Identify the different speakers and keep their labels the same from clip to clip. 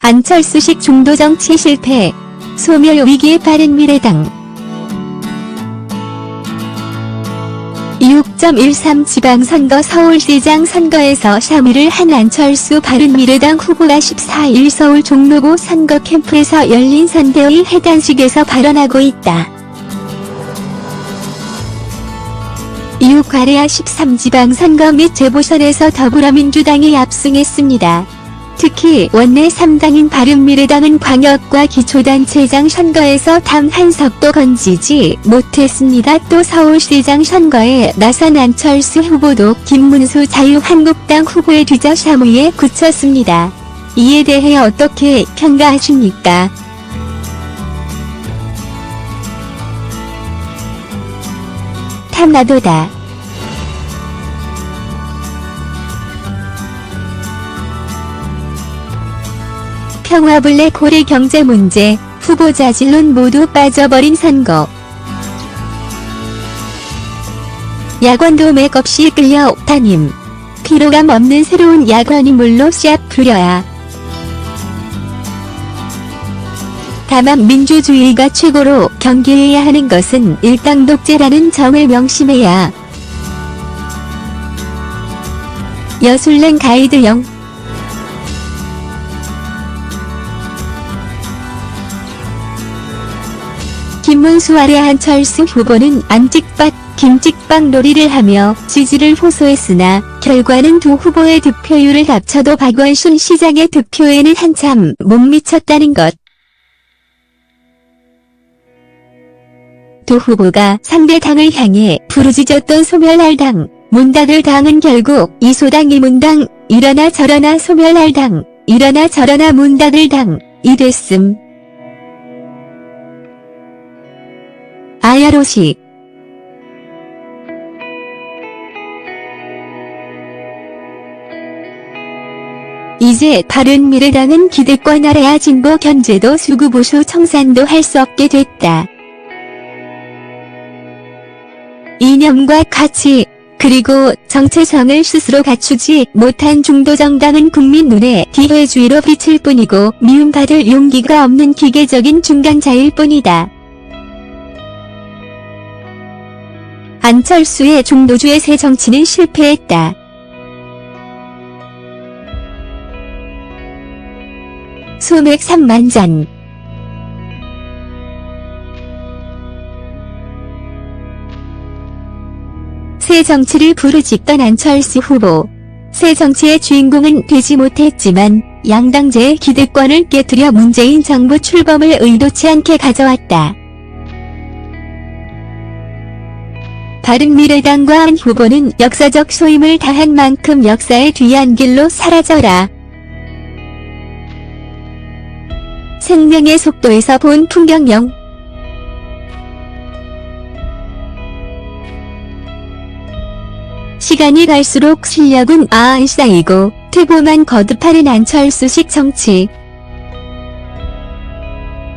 Speaker 1: 안철수식 중도 정치 실패. 소멸 위기에 빠른 미래당. 6.13 지방선거 서울시장 선거에서 샤미를 한 안철수 바른미래당 후보가 14일 서울 종로구 선거 캠프에서 열린 선대위 회단식에서 발언하고 있다. 이후 과레아 13 지방선거 및 재보선에서 더불어민주당이 압승했습니다. 특히 원내 3당인 바른미래당은 광역과 기초단체장 선거에서 단한 석도 건지지 못했습니다. 또 서울시장 선거에 나선 안철수 후보도 김문수 자유한국당 후보에 뒤져 샤무에 굳혔습니다. 이에 대해 어떻게 평가하십니까? 탐나도다. 평화 블랙 홀의 경제 문제, 후보자 진론 모두 빠져버린 선거. 야권도 맥없이 끌려 담임. 피로감 없는 새로운 야권 인물로 씨앗 부려야. 다만 민주주의가 최고로 경계해야 하는 것은 일당 독재라는 점을 명심해야. 여술랭 가이드형 김문수 아래 한철수 후보는 안찍밭, 김찍박 놀이를 하며 지지를 호소했으나 결과는 두 후보의 득표율을 합쳐도 박원순 시장의 득표에는 한참 못 미쳤다는 것. 두 후보가 상대 당을 향해 부르짖었던 소멸할 당, 문 닫을 당은 결국 이소당 이문당, 이러나 저러나 소멸할 당, 이러나 저러나 문 닫을 당, 이 됐음. 아야로시 이제 바른미래당은 기득권 아래야 진보 견제도 수구보수 청산도 할 수 없게 됐다. 이념과 가치, 그리고 정체성을 스스로 갖추지 못한 중도 정당은 국민 눈에 기회주의로 비칠 뿐이고 미움받을 용기가 없는 기계적인 중간자일 뿐이다. 안철수의 중도주의 새 정치는 실패했다. 소맥 3만 잔 새 정치를 부르짖던 안철수 후보. 새 정치의 주인공은 되지 못했지만 양당제의 기득권을 깨뜨려 문재인 정부 출범을 의도치 않게 가져왔다. 바른미래당과 한 후보는 역사적 소임을 다한 만큼 역사의 뒤안길로 사라져라. 생명의 속도에서 본 풍경영 시간이 갈수록 실력은 아안 쌓이고 퇴보만 거듭하는 안철수식 정치.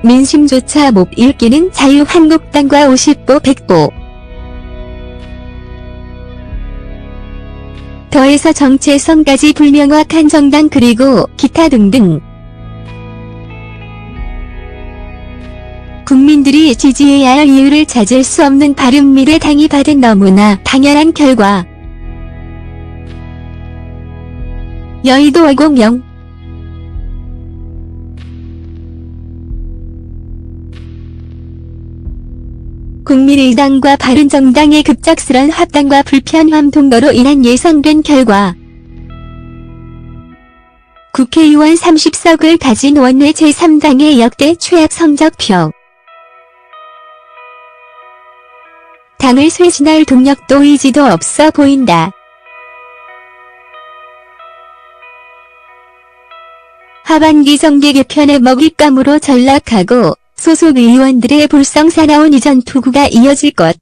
Speaker 1: 민심조차 못 읽기는 자유한국당과 50보 100보. 더해서 정체성까지 불명확한 정당 그리고 기타 등등. 국민들이 지지해야 할 이유를 찾을 수 없는 바른미래당이 받은 너무나 당연한 결과. 여의도 500 국민의당과 바른정당의 급작스런 합당과 불편함 동거로 인한 예상된 결과 국회의원 30석을 가진 원내 제3당의 역대 최악 성적표 당을 쇄신할 동력도 의지도 없어 보인다. 하반기 정계 개편의 먹잇감으로 전락하고 소속 의원들의 불성 사나운 이전 투구가 이어질 것.